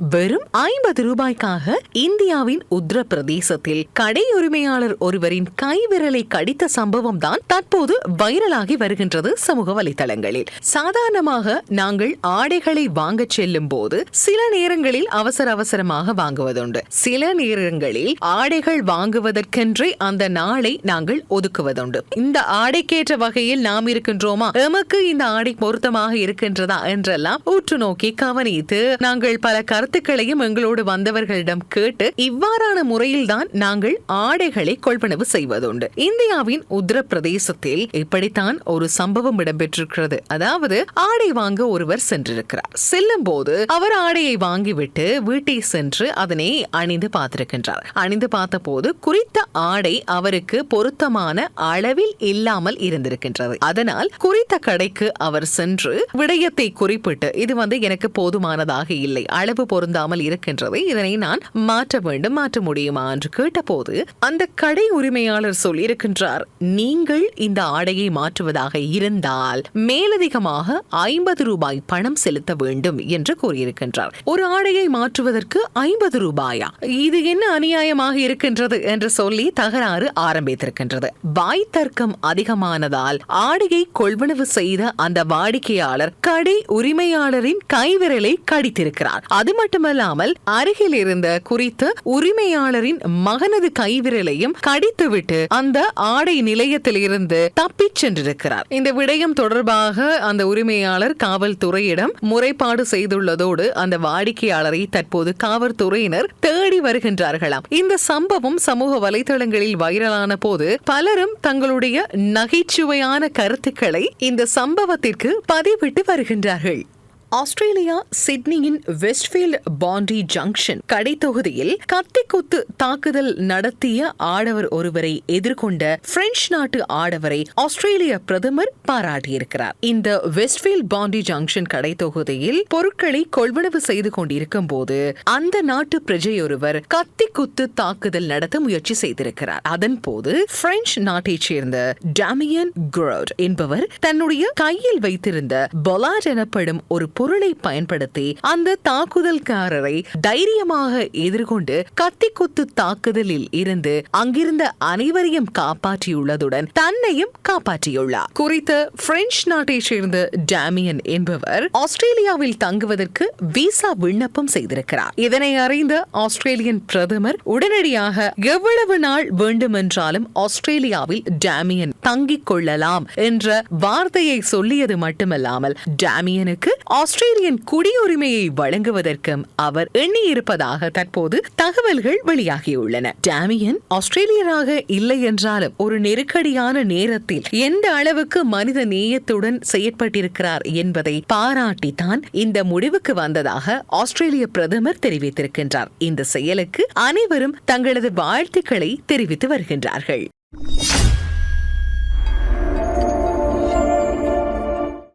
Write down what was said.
வெறும் ஐம்பது ரூபாய்க்காக இந்தியாவின் உத்தரப்பிரதேசத்தில் கடை உரிமையாளர் ஒருவரின் கைவிரலை கடித்த சம்பவம் தான் தற்போது வைரலாகி வருகின்றது சமூக வலைதளங்களில். சாதாரணமாக நாங்கள் ஆடைகளை வாங்க செல்லும் போது சில நேரங்களில் அவசர அவசரமாக வாங்குவதுண்டு. சில நேரங்களில் ஆடைகள் வாங்குவதற்கென்றே அந்த நாளை நாங்கள் ஒதுக்குவதுண்டு. இந்த ஆடைக்கேற்ற வகையில் நாம் இருக்கின்றோமா? எமக்கு இந்த ஆடை பொருத்தமாக இருக்கின்றதா? என்றெல்லாம் உற்று நோக்கி கவனித்து நாங்கள் பல கருத்துக்களையும் எங்களோடு வந்தவர்களிடம் கேட்டு இவ்வாறான முறையில்தான் நாங்கள் ஆடைகளை கொள்வனவு செய்வதுண்டு. இந்தியாவின் உத்தரப்பிரதேசத்தில் இப்படித்தான் ஒரு சம்பவம் இடம்பெற்றிருக்கிறது. அதாவது ஆடை வாங்க ஒருவர் சென்றிருக்கிறார். செல்லும் போது அவர் ஆடையை வாங்கிவிட்டு வீட்டை சென்று அதனை அணிந்து பார்த்திருக்கின்றார். அணிந்து பார்த்தபோது குறித்த ஆடை அவருக்கு பொருத்தமான அளவில் இல்லாமல் இருந்திருக்கின்றது. அதனால் குறித்த கடைக்கு அவர் சென்று விடயத்தை குறிப்பிட்டு இது வந்து எனக்கு போதுமானதாக இல்லை. அளவு பொருந்தாமல் இருக்கின்றது இதனை நான் மாற்ற வேண்டும் மாற்ற முடியுமா? என்று கேட்டபோது அந்த கடை உரிமையாளர் சொல்லியிருக்கின்றார் நீங்கள் இந்த ஆடையை மாற்றுவதாக இருந்தால் மேலதிகமாக ஐம்பது ரூபாய் பணம் செலுத்த வேண்டும் என்று கூறியிருக்கின்றார். ஒரு ஆடையை மாற்றுவதற்கு ஐம்பது ரூபாயா? இது என்ன அநியாயமாக இருக்கின்றது? என்று சொல்லி தகராறு ஆரம்பித்திருக்கின்றது. வாய் தர்க்கம் அதிகமானதால் ஆடையை கொள்வனவு செய்த அந்த வாடிக்கையாளர் கடை உரிமையாளரின் கைவிரலை கடித்திருக்கிறார். அது மட்டுமல்லாமல் அருகில் இருந்த குறித்த உரிமையாளரின் மகனது கைவிரலையும் கடித்துவிட்டு அந்த ஆடை நிலையத்தில் இருந்து தப்பிச் சென்றிருக்கிறார். இந்த விடயம் தொடர்பாக அந்த உரிமையாளர் காவல்துறையிடம் முறைப்பாடு செய்துள்ளதோடு அந்த வாடிக்கையாளரை தற்போது காவல்துறையினர் தேடி வருகின்றார்களாம். இந்த சம்பவம் சமூக வலைதளங்களில் வைரலான போது பலரும் தங்களுடைய நகைச்சுவையான கருத்துக்களை இந்த சம்பவத்திற்கு பதிவிட்டு வருகின்றார்கள். ஆஸ்திரேலியா சிட்னியின் வெஸ்ட்ஃபீல்ட் பாண்டி ஜங்ஷன் கடை தொகுதியில் கத்திக்குத்து தாக்குதல் நடத்திய ஆடவர் ஒருவரை எதிர்கொண்ட பிரெஞ்சு நாட்டு ஆடவரை ஆஸ்திரேலிய பிரதமர் பாராட்டியிருக்கிறார். இந்த வெஸ்ட்ஃபீல்ட் பாண்டி ஜங்ஷன் கடை தொகுதியில் பொருட்களை கொள்வனவு செய்து கொண்டிருக்கும் போது அந்த நாட்டு பிரஜையொருவர் கத்திக்குத்து தாக்குதல் நடத்த முயற்சி செய்திருக்கிறார். அதன் போது பிரெஞ்சு நாட்டைச் சேர்ந்த டாமியன் குரோட் என்பவர் தன்னுடைய கையில் வைத்திருந்த பொலாட் எனப்படும் ஒரு பொருளை பயன்படுத்தி அந்த தாக்குதல்காரரை தைரியமாக எதிர்கொண்டு கத்தி குத்து தாக்குதலில் இருந்து அங்கிருந்த அனைவரையும் காப்பாற்றியுள்ளதுடன் தன்னையும் காப்பாற்றியுள்ளார். குறித்த பிரெஞ்சு நாட்டைச் சேர்ந்த டாமியன் என்பவர் ஆஸ்திரேலியாவில் தங்குவதற்கு விசா விண்ணப்பம் செய்திருக்கிறார். இதனை அறிந்த ஆஸ்திரேலியன் பிரதமர் உடனடியாக எவ்வளவு நாள் வேண்டுமென்றாலும் ஆஸ்திரேலியாவில் டாமியன் தங்கிக் கொள்ளலாம் என்ற வார்த்தையை சொல்லியது மட்டுமல்லாமல் டாமியனுக்கு ஆஸ்திரேலியன் குடியுரிமையை வழங்குவதற்கும் அவர் எண்ணியிருப்பதாக தற்போது தகவல்கள் வெளியாகியுள்ளன. டாமியன் ஆஸ்திரேலியராக இல்லை என்றாலும் ஒரு நெருக்கடியான நேரத்தில் எந்த அளவுக்கு மனித நேயத்துடன் செயற்பட்டிருக்கிறார் என்பதை பாராட்டித்தான் இந்த முடிவுக்கு வந்ததாக ஆஸ்திரேலிய பிரதமர் தெரிவித்திருக்கின்றார். இந்த செயலுக்கு அனைவரும் தங்களது வாழ்த்துக்களை தெரிவித்து வருகின்றார்கள்.